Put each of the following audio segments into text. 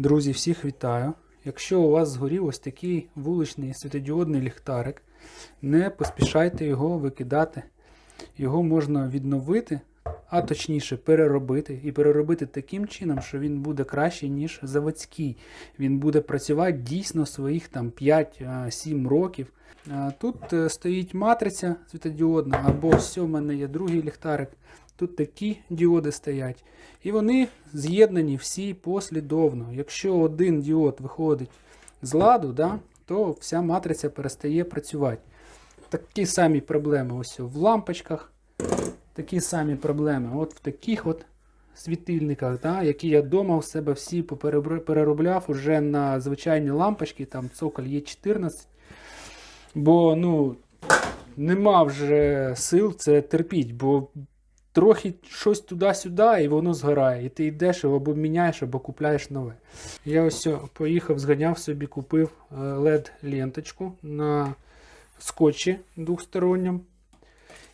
Друзі, всіх вітаю. Якщо у вас згорів ось такий вуличний світодіодний ліхтарик, не поспішайте його викидати. Його можна відновити, а точніше переробити. І переробити таким чином, що він буде краще, ніж заводський. Він буде працювати дійсно своїх там 5-7 років. Тут е, стоїть матриця світодіодна, або ось у мене є другий ліхтарик. Тут такі діоди стоять. І вони з'єднані всі послідовно. Якщо один діод виходить з ладу, да, то вся матриця перестає працювати. Такі самі проблеми ось в лампочках. Такі самі проблеми от в таких от світильниках, да, які я вдома у себе всі переробляв уже на звичайні лампочки, там цоколь є 14. Бо ну, нема вже сил це терпіть, бо трохи щось туди-сюди, і воно згорає. І ти йдеш або міняєш, або купляєш нове. Я ось поїхав, зганяв собі, купив LED-ленточку на скотчі двохсторонньому.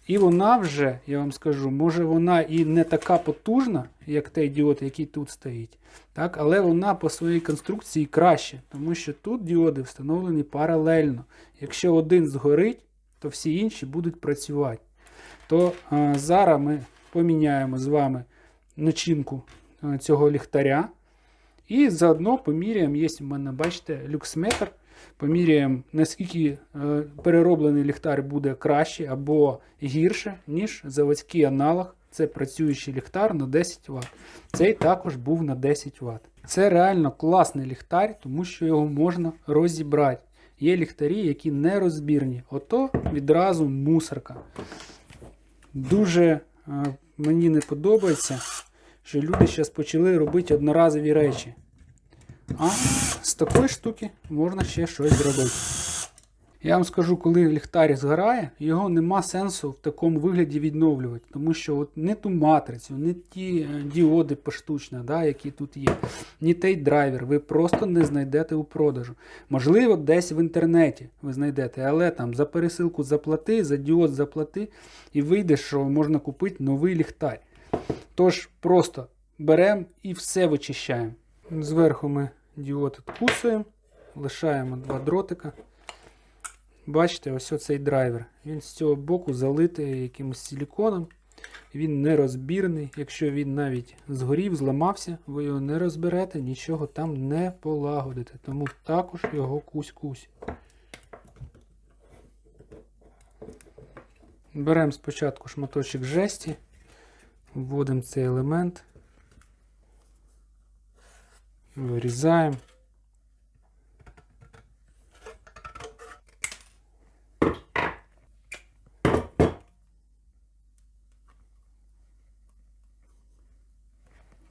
І вона вже, я вам скажу, може вона і не така потужна, як той діод, який тут стоїть. Так, але вона по своїй конструкції краще, тому що тут діоди встановлені паралельно. Якщо один згорить, то всі інші будуть працювати. То е, зараз ми поміняємо з вами начинку е, цього ліхтаря. І заодно поміряємо, є у мене, бачите, люксметр. Поміряємо, наскільки е, перероблений ліхтар буде краще або гірше, ніж заводський аналог. Це працюючий ліхтар на 10 Вт. Цей також був на 10 Вт. Це реально класний ліхтар, тому що його можна розібрати. Є ліхтарі, які не розбірні. Ото відразу мусорка. Дуже е, мені не подобається, що люди зараз почали робити одноразові речі. А з такої штуки можна ще щось зробити. Я вам скажу, коли ліхтар згорає, його нема сенсу в такому вигляді відновлювати, тому що от не ту матрицю, не ті е, діоди поштучно, да, які тут є, ні той драйвер, ви просто не знайдете у продажу. Можливо, десь в інтернеті ви знайдете, але там за пересилку заплати, за діод заплати, і вийде, що можна купити новий ліхтар. Тож просто беремо і все вичищаємо. Зверху ми діод відкусуємо, лишаємо два дротика. Бачите, ось оцей драйвер. Він з цього боку залитий якимось силіконом. Він нерозбірний. Якщо він навіть згорів, зламався, ви його не розберете, нічого там не полагодите. Тому також його кусь-кусь. Беремо спочатку шматочок жесті, вводимо цей елемент, вирізаємо.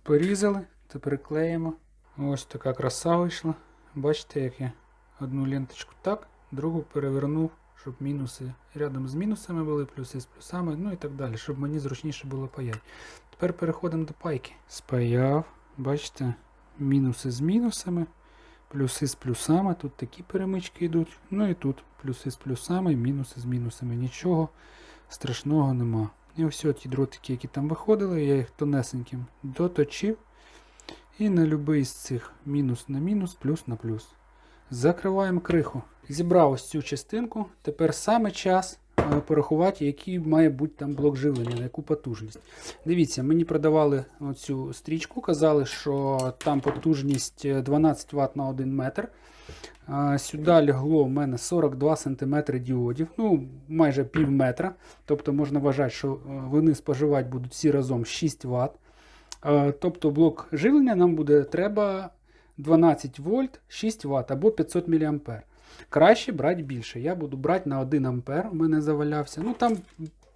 Порізали, тепер клеїмо. Ось така краса вийшла. Бачите, як я одну ленточку так, другу перевернув, щоб мінуси рядом з мінусами були, плюси з плюсами, ну і так далі, щоб мені зручніше було паяти. Тепер переходимо до пайки. Спаяв, бачите, мінуси з мінусами, плюси з плюсами. Тут такі перемички йдуть. Ну і тут плюси з плюсами, мінуси з мінусами. Нічого страшного нема. І ось ті дротики, які там виходили, я їх тонесеньким доточив. І на будь-який з цих мінус на мінус, плюс на плюс. Закриваємо криху. Зібрав ось цю частинку. Тепер саме час порахувати, який має бути там блок живлення, на яку потужність. Дивіться, мені продавали оцю стрічку, казали, що там потужність е, 12 Вт на 1 метр. Сюди лягло в мене 42 см діодів, ну майже пів метра. Тобто можна вважати, що е, вони споживати будуть всі разом 6 Вт. Тобто блок живлення нам буде треба 12 вольт 6 Вт або 500 мА. Краще брати більше. Я буду брати на 1 А, у мене завалявся. Ну там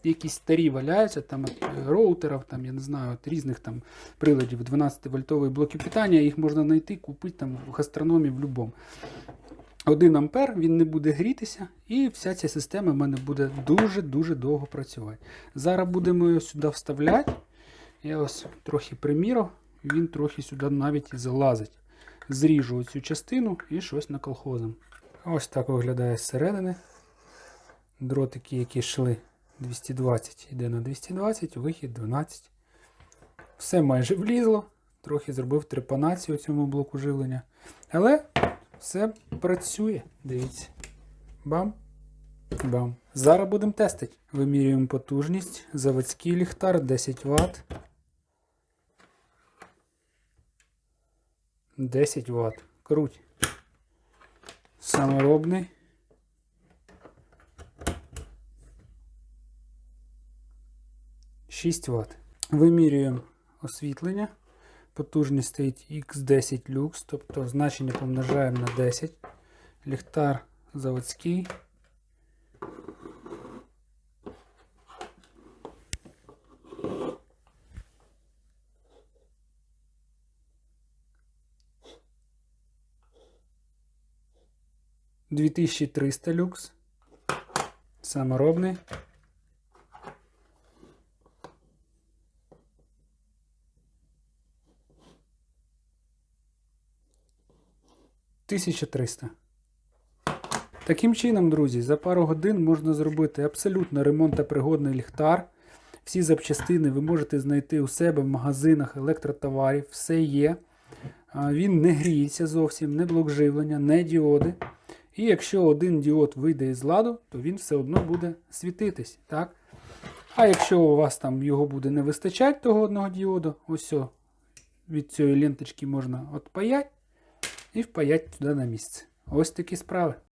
якісь старі валяються, там е, роутерів, там, я не знаю, от різних там приладів 12 вольтових блоків питання, їх можна знайти, купити там в гастрономі в будь-якому. 1 ампер, він не буде грітися, і вся ця система в мене буде дуже-дуже довго працювати. Зараз будемо його сюди вставляти. Я ось трохи приміряв, він трохи сюди навіть і залазить. Зріжу цю частину і щось наколхозим. Ось так виглядає зсередини. Дротики, які йшли 220, йде на 220, вихід 12. Все майже влізло. трохи зробив трепанацію у цьому блоку живлення. Але все працює. Дивіться. Бам. Бам. Зараз будемо тестити. Вимірюємо потужність. Заводський ліхтар 10 Вт. 10 Вт. Круть. Саморобний. Шість Вт. Вимірюємо освітлення. Потужність стоїть X10 Lux, тобто значення помножаємо на 10. Ліхтар заводський. Дві тисячі триста люкс. Саморобний. Тисяча триста. Таким чином, друзі, за пару годин можна зробити абсолютно ремонтопригодний ліхтар. Всі запчастини ви можете знайти у себе в магазинах електротоварів. Все є. Він не гріється зовсім, не блок живлення, не діоди. І якщо один діод вийде із ладу, то він все одно буде світитись. Так? А якщо у вас там його буде не вистачати того одного діоду, ось від цієї ленточки можна отпаять і впаять туди на місце. Ось такі справи.